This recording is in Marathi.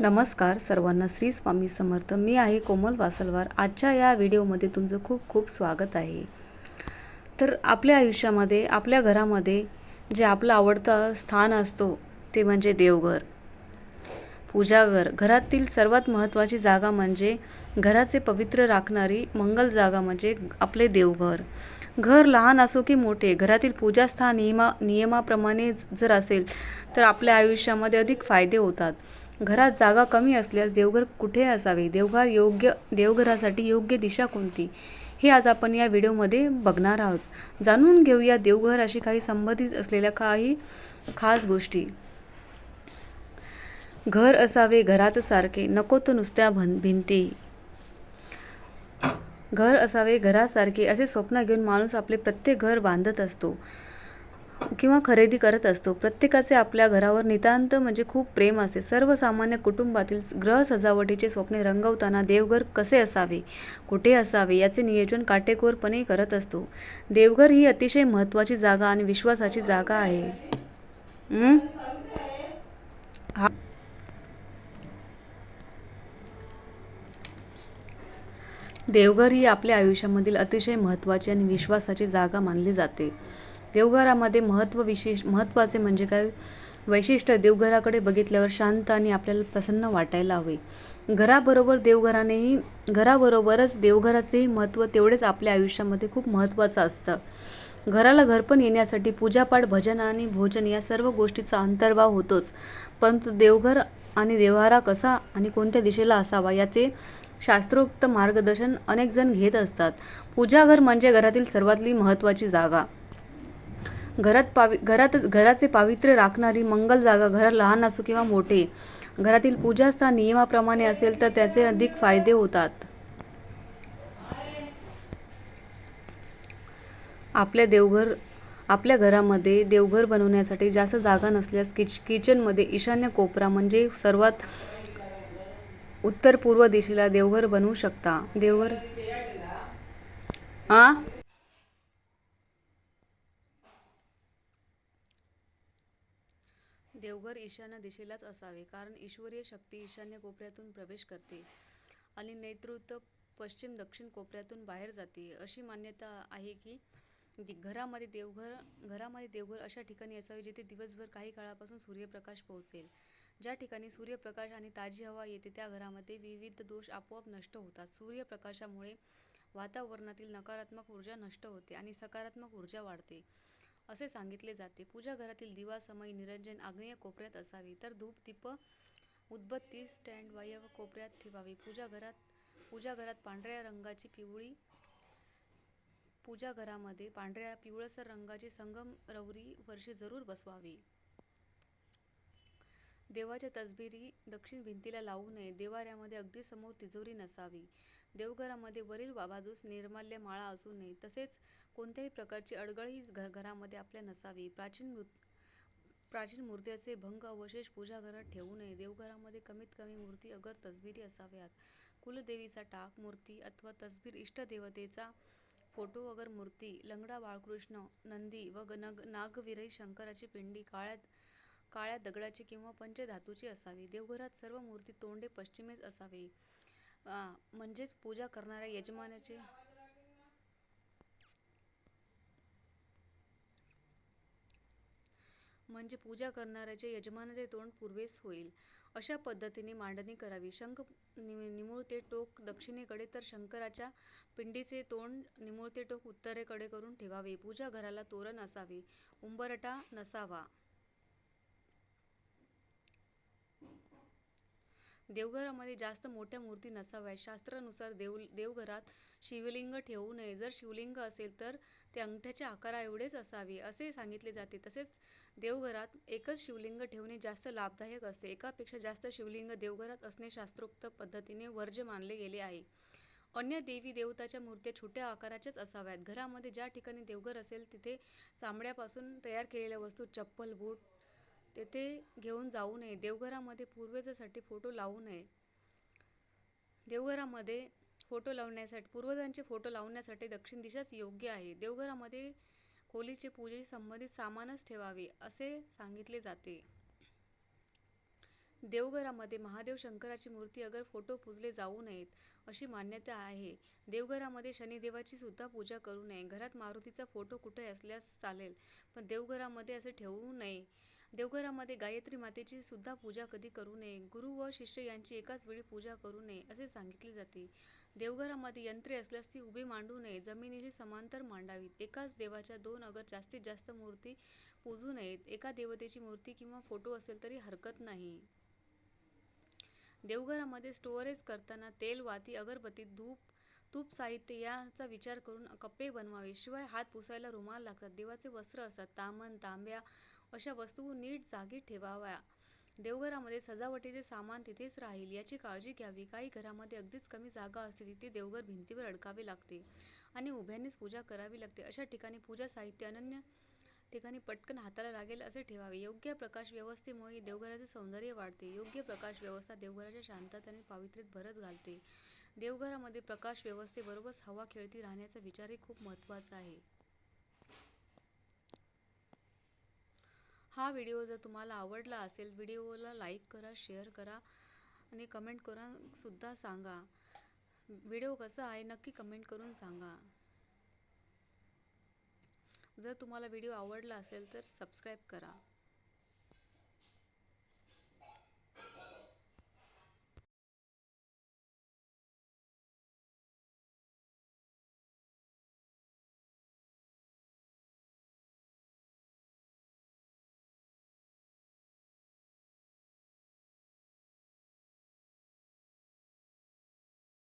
नमस्कार सर्वांना श्री स्वामी समर्थ. मी आहे कोमल वासलवार. आजच्या या व्हिडिओमध्ये तुमचं खूप खूप स्वागत आहे. तर आपल्या आयुष्यामध्ये आपल्या घरामध्ये जे आपलं आवडतं स्थान असतो ते म्हणजे देवघर. पूजाघर. घरातील सर्वात महत्त्वाची जागा म्हणजे घराचे पवित्र राखणारी मंगल जागा म्हणजे आपले देवघर. घर लहान असो की मोठे घरातील पूजास्थान नियमा नियमाप्रमाणे जर असेल तर आपल्या आयुष्यामध्ये अधिक फायदे होतात. घरात जागा कमी असल्यास देवघर कुठे असावे? देवघर योग्य देवघरासाठी योग्य दिशा कोणती? हे आज आपण या व्हिडिओमध्ये बघणार आहोत. जाणून घेऊया देवघराशी काही संबंधित असलेल्या काही खास गोष्टी. घर असावे घरात सारखे नको तो नुसत्या भन भिंती. घर असावे घरासारखे असे स्वप्न घेऊन माणूस आपले प्रत्येक घर बांधत असतो. किंवा खरेदी करत असतो. प्रत्येकाचे आपल्या घरावर नितांत म्हणजे खूप प्रेम असते. सर्वसामान्य कुटुंबातील ग्रह सजावटीचे स्वप्ने रंगवताना देवघर कसे असावे? कुठे असावे? याचे नियोजन काटेकोरपणे करत असतो. देवघर ही अतिशय महत्त्वाची जागा आणि विश्वासाची जागा आहे. देवघर ही आपल्या आयुष्यामधील अतिशय महत्त्वाची आणि विश्वासाची जागा मानली जाते. देवघरामध्ये महत्त्व विशेष महत्त्वाचे म्हणजे काय? वैशिष्ट्य देवघराकडे बघितल्यावर शांत आणि आपल्याला प्रसन्न वाटायला हवे. घराबरोबर देवघरानेही घराबरोबरच देवघराचेही महत्त्व तेवढेच आपल्या आयुष्यामध्ये खूप महत्त्वाचं असतं. घराला घरपण येण्यासाठी पूजापाठ भजन आणि भोजन या सर्व गोष्टीचा अंतर्भाव होतोच. परंतु देवघर आणि देवहारा कसा आणि कोणत्या दिशेला असावा याचे शास्त्रोक्त मार्गदर्शन अनेकजण घेत असतात. पूजाघर म्हणजे घरातील सर्वातली महत्त्वाची जागा. घरात पावि घरातच घराचे पावित्र्य राखणारी मंगल जागा घर लहान असो किंवा मोठे. घरातील पूजास्थान नियमाप्रमाणे असेल तर त्याचे अधिक फायदे होतात. आपल्या देवघर आपल्या घरामध्ये देवघर बनवण्यासाठी जास्त जागा नसल्यास किच किचनमध्ये ईशान्य कोपरा म्हणजे सर्वात उत्तर पूर्व दिशेला देवघर बनवू शकता. देवघर? आ? देवघर ईशान्य दिशेलाच असावे कारण ईश्वरीय शक्ती ईशान्य कोपऱ्यातून प्रवेश करते आणि नेतृत्व पश्चिम दक्षिण कोपऱ्यातून बाहेर जाते. अशी मान्यता आहे की घरामध्ये देवघर घरामध्ये देवघर अशा ठिकाणी असावे जिथे दिवसभर काही काळापासून सूर्यप्रकाश पोहोचेल. ज्या ठिकाणी सूर्यप्रकाश आणि ताजी हवा येते त्या घरामध्ये विविध दोष आपोआप नष्ट होतात. सूर्यप्रकाशामुळे वातावरणातील नकारात्मक ऊर्जा नष्ट होते आणि सकारात्मक ऊर्जा वाढते. असे सांगितले जाते. पूजा घरातील दिवा समई निरंजन आग्नेय कोपऱ्यात असावे. तर धूप दीप उदबत्ती स्टँड वायव्य कोपऱ्यात ठेवावे. पूजा घरात पूजा घरात पांढऱ्या रंगाची पिवळी पूजा घरामध्ये पांढऱ्या पिवळसर रंगाची संगम रवरी वर्षी जरूर बसवावी. देवाच्या तसबिरी दक्षिण भिंतीला लावू नये. देवाऱ्यामध्ये अगदी समोर तिजोरी नसावी. देवघरामध्ये वरील बाजूस निर्माल्य माळा असू नये. तसेच कोणत्याही प्रकारची अडगळही घरामध्ये आपल्या नसावी. प्राचीन प्राचीन मूर्त्याचे भंग अवशेष पूजाघरात ठेवू नये. देवघरामध्ये कमीत कमी मूर्ती अगर तसबिरी असाव्यात. कुलदेवीचा टाक मूर्ती अथवा तसबीर इष्टदेवतेचा फोटो अगर मूर्ती लंगडा बाळकृष्ण नंदी व नग नागविरही शंकराची पिंडी काळ्या काळ्या दगडाची किंवा पंचधातूची असावी. देवघरात सर्व मूर्ती तोंडे पश्चिमेस असावे. म्हणजेच पूजा करणाऱ्या यजमानाचे म्हणजे पूजा करणाऱ्याचे यजमानाचे तोंड पूर्वेस होईल. अशा पद्धतीने मांडणी करावी. शंख निमुळते टोक दक्षिणेकडे तर शंकराच्या पिंडीचे तोंड निमुळते टोक उत्तरेकडे करून ठेवावे. पूजा घराला तोरण असावे. उंबरटा नसावा. देवघरामध्ये जास्त मोठ्या मूर्ती नसाव्यात. शास्त्रानुसार देव देवघरात शिवलिंग ठेवू नये. जर शिवलिंग असेल तर ते अंगठ्याच्या आकाराएवढेच असावे असे सांगितले जाते. तसेच देवघरात एकच शिवलिंग ठेवणे जास्त लाभदायक असते. एकापेक्षा जास्त शिवलिंग देवघरात असणे शास्त्रोक्त पद्धतीने वर्ज्य मानले गेले आहे. अन्य देवी देवताच्या मूर्त्या छोट्या आकाराच्याच असाव्यात. घरामध्ये ज्या ठिकाणी देवघर असेल तिथे चामड्यापासून तयार केलेल्या वस्तू चप्पल बूट तेथे घेऊन जाऊ नये. देवघरामध्ये पूर्वजासाठी फोटो लावू नये. देवघरामध्ये फोटो लावण्यासाठी पूर्वजांचे फोटो लावण्यासाठी दक्षिण दिशाच योग्य आहे. देवघरामध्ये खोलीचे पूजेशी संबंधित सामानच ठेवावे असे सांगितले जाते. देवघरामध्ये महादेव शंकराची मूर्ती अगर फोटो पुजले जाऊ नयेत अशी मान्यता आहे. देवघरामध्ये शनिदेवाची सुद्धा पूजा करू नये. घरात मारुतीचा फोटो कुठे असल्यास चालेल पण देवघरामध्ये असे ठेवू नये. देवघरामध्ये गायत्री मातेची सुद्धा पूजा कधी करू नये? गुरु व शिष्य यांची एकाच वेळी पूजा करू नये असे सांगितले जाते. देवघरामध्ये यंत्रे असल्यास ती उभी मांडू नये जमिनीशी समांतर मांडावीत. एकाच देवाच्या दोन अगर जास्तीत जास्त मूर्ती पूजू नयेत. एका देवतेची मूर्ती किंवा फोटो असेल तरी हरकत नाही. देवघरामध्ये स्टोअरेज करताना तेल वाती अगरबत्ती धूप तूप साहित्य याचा विचार करून कप्पे बनवावे. शिवाय हात पुसायला रुमाल लागतात. देवाचे वस्त्र असतात. तामन तांब्या अशा वस्तू नीट जागी ठेवाव्या. देवघरामध्ये सजावटीचे सामान तिथेच राहील. याची काळजी घ्यावी. काही घरामध्ये अगदीच कमी जागा असते. तिथे देवघर भिंतीवर अडकावे लागते आणि उभ्यानेच पूजा करावी लागते. अशा ठिकाणी पूजा साहित्य अनन्य ठिकाणी पटकन हाताला लागेल असे ठेवावे. योग्य प्रकाश व्यवस्थेमुळे देवघराचे सौंदर्य वाढते. योग्य प्रकाश व्यवस्था देवघराच्या शांतता आणि पावित्र्यात भरत घालते. देवघरामध्ये प्रकाश व्यवस्थेबरोबरच हवा खेळती राहण्याचा विचारही खूप महत्त्वाचा आहे. हा व्हिडिओ जर तुम्हाला आवडला असेल व्हिडिओला लाईक करा शेअर करा आणि कमेंट करूनसुद्धा सांगा. व्हिडिओ कसा आहे नक्की कमेंट करून सांगा. जर तुम्हाला व्हिडिओ आवडला असेल तर सबस्क्राईब करा.